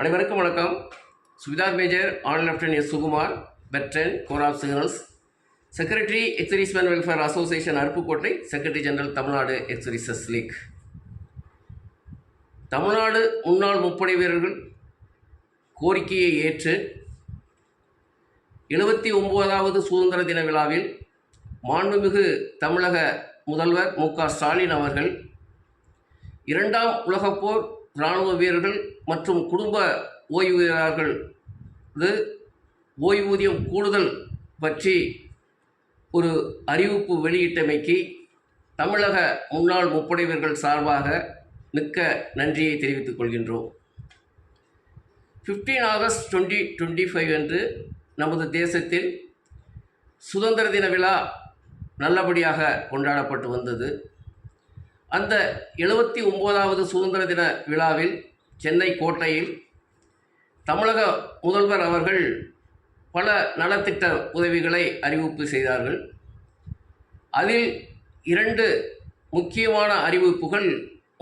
அனைவருக்கும் வணக்கம். Subedar major hon lieutenant S Sukumar veteran corps of signals secretary ex servicemen welfare association Aruppukottai secretary general Tamil Nadu ex servicemen league. Tamil Nadu முன்னாள் முப்படை வீரர்கள் கோரிக்கையை ஏற்று எழுபத்தி ஒம்போதாவது சுதந்திர தின விழாவில் மாண்புமிகு தமிழக முதல்வர் மு க ஸ்டாலின் அவர்கள் இரண்டாம் உலகப்போர் இராணுவ வீரர்கள் மற்றும் குடும்ப ஓய்வூதியர்கள் இது ஓய்வூதியம் கூடுதல் பற்றி ஒரு அறிவிப்பு வெளியிட்டமைக்கு தமிழக முன்னாள் முப்படை வீரர்கள் சார்பாக மிக்க நன்றியை தெரிவித்துக் கொள்கின்றோம். Fifteen August twenty twenty five அன்று நமது தேசத்தில் சுதந்திர தின விழா நல்லபடியாக கொண்டாடப்பட்டு வந்தது. அந்த எழுபத்தி ஒம்போதாவது சுதந்திர தின விழாவில் சென்னை கோட்டையில் தமிழக முதல்வர் அவர்கள் பல நலத்திட்ட உதவிகளை அறிவிப்பு செய்தார்கள். அதில் இரண்டு முக்கியமான அறிவிப்புகள்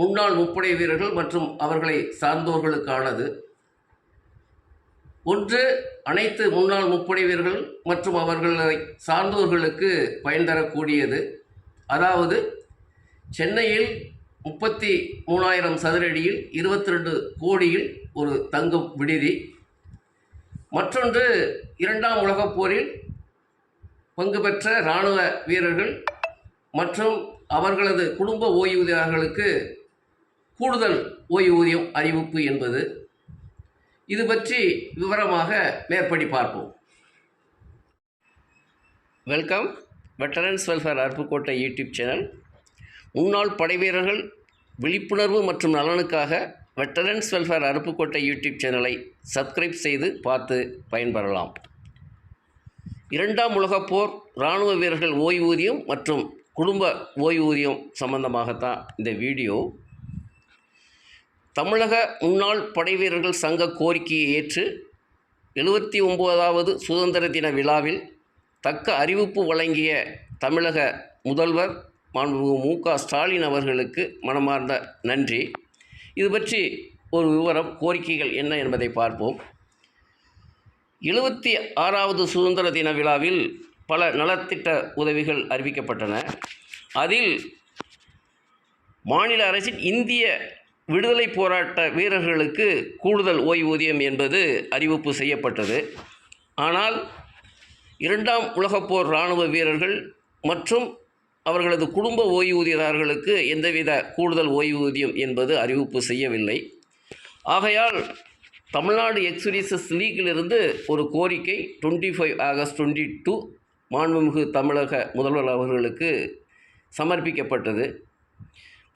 முன்னாள் முப்படை வீரர்கள் மற்றும் அவர்களை சார்ந்தோர்களுக்கானது. ஒன்று அனைத்து முன்னாள் முப்படை வீரர்கள் மற்றும் அவர்களை சார்ந்தோர்களுக்கு பயன் தரக்கூடியது. அதாவது சென்னையில் முப்பத்தி மூணாயிரம் சதுரடியில் இருபத்தி ரெண்டு கோடியில் ஒரு தங்கும் விடுதி. மற்றொன்று இரண்டாம் உலகப் போரில் பங்கு பெற்ற இராணுவ வீரர்கள் மற்றும் அவர்களது குடும்ப ஓய்வூதியர்களுக்கு கூடுதல் ஓய்வூதியம் அறிவிப்பு என்பது. இது பற்றி விவரமாக மேற்படி பார்ப்போம். Welcome veterans welfare Aruppukottai YouTube channel. முன்னாள் படைவீரர்கள் விழிப்புணர்வு மற்றும் நலனுக்காக வெட்டரன்ஸ் வெல்ஃபேர் அருப்புக்கோட்டை யூடியூப் சேனலை சப்ஸ்கிரைப் செய்து பார்த்து பயன்பெறலாம். இரண்டாம் உலகப் போர் இராணுவ வீரர்கள் ஓய்வூதியம் மற்றும் குடும்ப ஓய்வூதியம் சம்பந்தமாகத்தான் இந்த வீடியோ. தமிழக முன்னாள் படைவீரர்கள் சங்க கோரிக்கையை ஏற்று எழுபத்தி ஒம்போதாவது சுதந்திர தின விழாவில் தக்க அறிவிப்பு வழங்கிய தமிழக முதல்வர் மாண்புமிகு மு க. ஸ்டாலின் அவர்களுக்கு மனமார்ந்த நன்றி. இது பற்றி ஒரு விவரம் கோரிக்கைகள் என்ன என்பதை பார்ப்போம். எழுபத்தி ஆறாவது சுதந்திர தின விழாவில் பல நலத்திட்ட உதவிகள் அறிவிக்கப்பட்டன. அதில் மாநில அரசின் இந்திய விடுதலை போராட்ட வீரர்களுக்கு கூடுதல் ஓய்வூதியம் என்பது அறிவிப்பு செய்யப்பட்டது. ஆனால் இரண்டாம் உலகப்போர் இராணுவ வீரர்கள் மற்றும் அவர்களது குடும்ப ஓய்வூதியதாரர்களுக்கு எந்தவித கூடுதல் ஓய்வூதியம் என்பது அறிவிப்பு செய்யவில்லை. ஆகையால் தமிழ்நாடு எக்ஸ்பிரீசஸ் லீக்கிலிருந்து ஒரு கோரிக்கை twenty five August twenty two மாண்புமிகு தமிழக முதல்வர் அவர்களுக்கு சமர்ப்பிக்கப்பட்டது.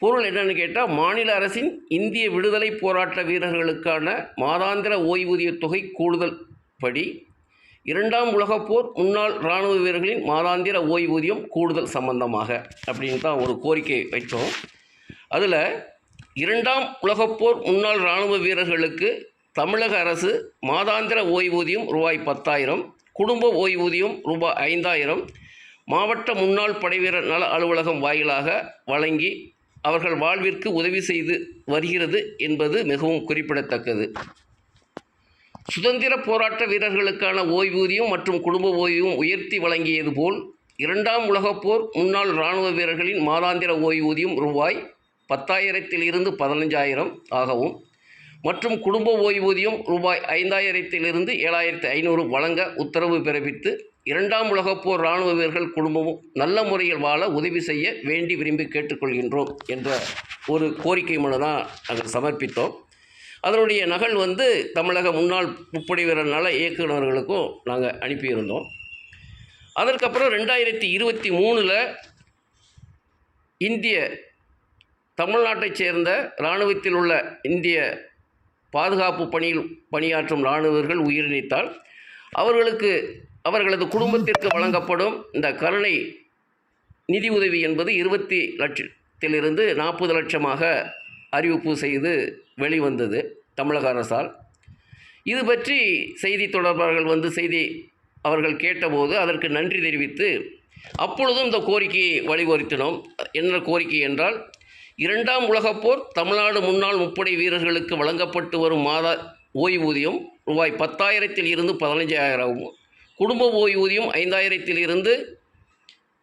பொருள் என்னென்னு கேட்டால் மாநில அரசின் இந்திய விடுதலை போராட்ட வீரர்களுக்கான மாதாந்திர ஓய்வூதிய தொகை கூடுதல் படி இரண்டாம் உலகப் போர் முன்னாள் இராணுவ வீரர்களின் மாதாந்திர ஓய்வூதியம் கூடுதல் சம்பந்தமாக அப்படின்னு தான் ஒரு கோரிக்கை வைத்தோம். அதில் இரண்டாம் உலகப்போர் முன்னாள் இராணுவ வீரர்களுக்கு தமிழக அரசு மாதாந்திர ஓய்வூதியம் ரூபாய் பத்தாயிரம் குடும்ப ஓய்வூதியம் ரூபாய் ஐந்தாயிரம் மாவட்ட முன்னாள் படைவீரர் நல அலுவலகம் வாயிலாக வழங்கி அவர்கள் வாழ்விற்கு உதவி செய்து வருகிறது என்பது மிகவும் குறிப்பிடத்தக்கது. சுதந்திர போராட்ட வீரர்களுக்கான ஓய்வூதியம் மற்றும் குடும்ப ஓய்வும் உயர்த்தி வழங்கியது போல் இரண்டாம் உலகப் போர் முன்னாள் இராணுவ வீரர்களின் மாதாந்திர ஓய்வூதியம் ரூபாய் பத்தாயிரத்தில் இருந்து பதினஞ்சாயிரம் ஆகவும் மற்றும் குடும்ப ஓய்வூதியம் ரூபாய் ஐந்தாயிரத்திலிருந்து ஏழாயிரத்தி ஐநூறு வழங்க உத்தரவு பிறப்பித்து இரண்டாம் உலகப் போர் இராணுவ வீரர்கள் குடும்பமும் நல்ல முறையில் வாழ உதவி செய்ய வேண்டி விரும்பி கேட்டுக்கொள்கின்றோம் என்ற ஒரு கோரிக்கை மனு தான் நாங்கள் சமர்ப்பித்தோம். அதனுடைய நகல் வந்து தமிழக முன்னாள் முப்படை வீரர் நல இயக்குநர்களுக்கும் நாங்கள் அனுப்பியிருந்தோம். அதற்கப்புறம் ரெண்டாயிரத்தி இருபத்தி மூணில் இந்திய தமிழ்நாட்டைச் சேர்ந்த இராணுவத்தில் உள்ள இந்திய பாதுகாப்பு பணியில் பணியாற்றும் இராணுவர்கள் உயிரிழந்தால் அவர்களுக்கு அவர்களது குடும்பத்திற்கு வழங்கப்படும் இந்த கருணை நிதி உதவி என்பது இருபத்தி லட்சத்திலிருந்து நாற்பது லட்சமாக அறிவிப்பு செய்து வெளிவந்தது தமிழக அரசால். இது பற்றி செய்தி தொடர்பாளர்கள் வந்து செய்தி அவர்கள் கேட்டபோது அதற்கு நன்றி தெரிவித்து அப்பொழுதும் இந்த கோரிக்கையை வலியுறுத்தினோம். என்ன கோரிக்கை என்றால் இரண்டாம் உலகப் போர் தமிழ்நாடு முன்னாள் முப்படை வீரர்களுக்கு வழங்கப்பட்டு வரும் மாத ஓய்வூதியம் ரூபாய் பத்தாயிரத்தில் இருந்து பதினஞ்சாயிரமாகவும் குடும்ப ஓய்வூதியம் ஐந்தாயிரத்தில் இருந்து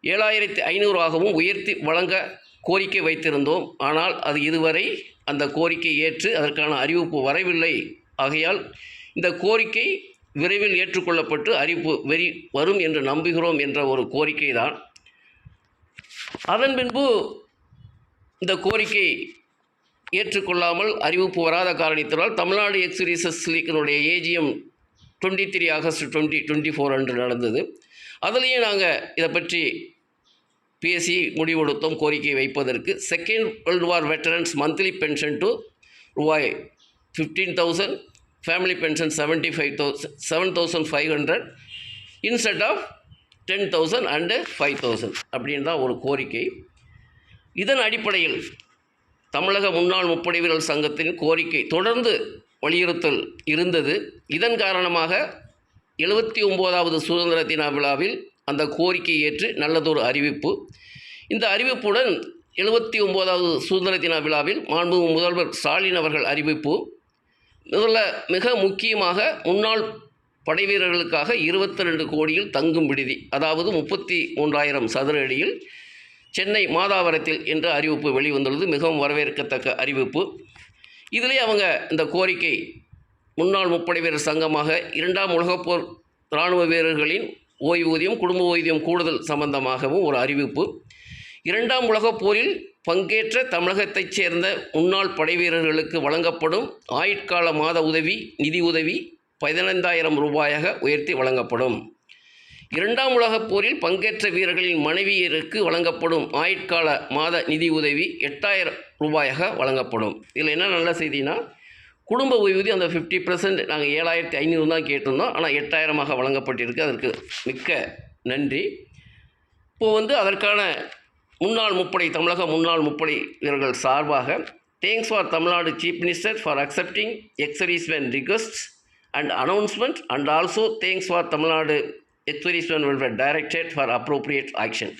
ஏழாயிரத்தி ஐநூறாகவும் உயர்த்தி வழங்க கோரிக்கை வைத்திருந்தோம். ஆனால் அது இதுவரை அந்த கோரிக்கை ஏற்று அதற்கான அறிவிப்பு வரவில்லை. ஆகையால் இந்த கோரிக்கை விரைவில் ஏற்றுக்கொள்ளப்பட்டு அறிவிப்பு வெறி வரும் என்று நம்புகிறோம் என்ற ஒரு கோரிக்கை தான். அதன் பின்பு இந்த கோரிக்கை ஏற்றுக்கொள்ளாமல் அறிவிப்பு வராத காரணத்தினால் Tamil Nadu ex servicemen லீக்கினுடைய AGM twenty three August twenty twenty four அன்று நடந்தது. அதுலேயும் நாங்கள் இதை பற்றி பேசி முடிவெடுத்தோம் கோரிக்கை வைப்பதற்கு. Second world war veterans monthly pension to ரூபாய் fifteen thousand family pension seventy five thousand seven thousand five hundred instead of ten thousand and five thousand அப்படின்னு தான் ஒரு கோரிக்கை. இதன் அடிப்படையில் தமிழக முன்னாள் முப்படை வீரர் சங்கத்தின் கோரிக்கை தொடர்ந்து வலியுறுத்தல் இருந்தது. இதன் காரணமாக எழுபத்தி ஒம்போதாவது சுதந்திர தின விழாவில் அந்த கோரிக்கையை ஏற்று நல்லதொரு அறிவிப்பு. இந்த அறிவிப்புடன் எழுபத்தி ஒம்போதாவது சுதந்திர தின விழாவில் மாண்பு முதல்வர் ஸ்டாலின் அவர்கள் அறிவிப்பு. முதல்ல மிக முக்கியமாக முன்னாள் படை வீரர்களுக்காக இருபத்தி ரெண்டு கோடியில் தங்கும் விடுதி அதாவது முப்பத்தி மூன்றாயிரம் சதுர அடியில் சென்னை மாதாவரத்தில் என்ற அறிவிப்பு வெளிவந்துள்ளது. மிகவும் வரவேற்கத்தக்க அறிவிப்பு. இதிலே அவங்க இந்த கோரிக்கை முன்னாள் முப்படை வீரர் சங்கமாக இரண்டாம் உலகப்போர் இராணுவ வீரர்களின் ஓய்வூதியம் குடும்ப ஓய்வூதியம் கூடுதல் சம்பந்தமாகவும் ஒரு அறிவிப்பு. இரண்டாம் உலகப் போரில் பங்கேற்ற தமிழகத்தைச் சேர்ந்த முன்னாள் படை வீரர்களுக்கு வழங்கப்படும் ஆயுட்கால மாத உதவி நிதி உதவி பதினைந்தாயிரம் ரூபாயாக உயர்த்தி வழங்கப்படும். இரண்டாம் உலகப் போரில் பங்கேற்ற வீரர்களின் மனைவியருக்கு வழங்கப்படும் ஆயுட்கால மாத நிதி உதவி எட்டாயிரம் ரூபாயாக வழங்கப்படும். இதில் என்ன நல்ல செய்தினா குடும்ப ஓய்வூதியம் அந்த ஃபிஃப்டி பர்சன்ட் நாங்கள் ஏழாயிரத்தி ஐநூறு தான் கேட்டிருந்தோம். ஆனால் எட்டாயிரமாக வழங்கப்பட்டிருக்கு. அதற்கு மிக்க நன்றி. இப்போது வந்து அதற்கான முன்னாள் முப்படை தமிழக முன்னாள் முப்படை வீரர்கள் சார்பாக thanks for Tamil Nadu chief minister for accepting ex servicemen request and announcement and also thanks for Tamil Nadu ex servicemen welfare directorate for appropriate action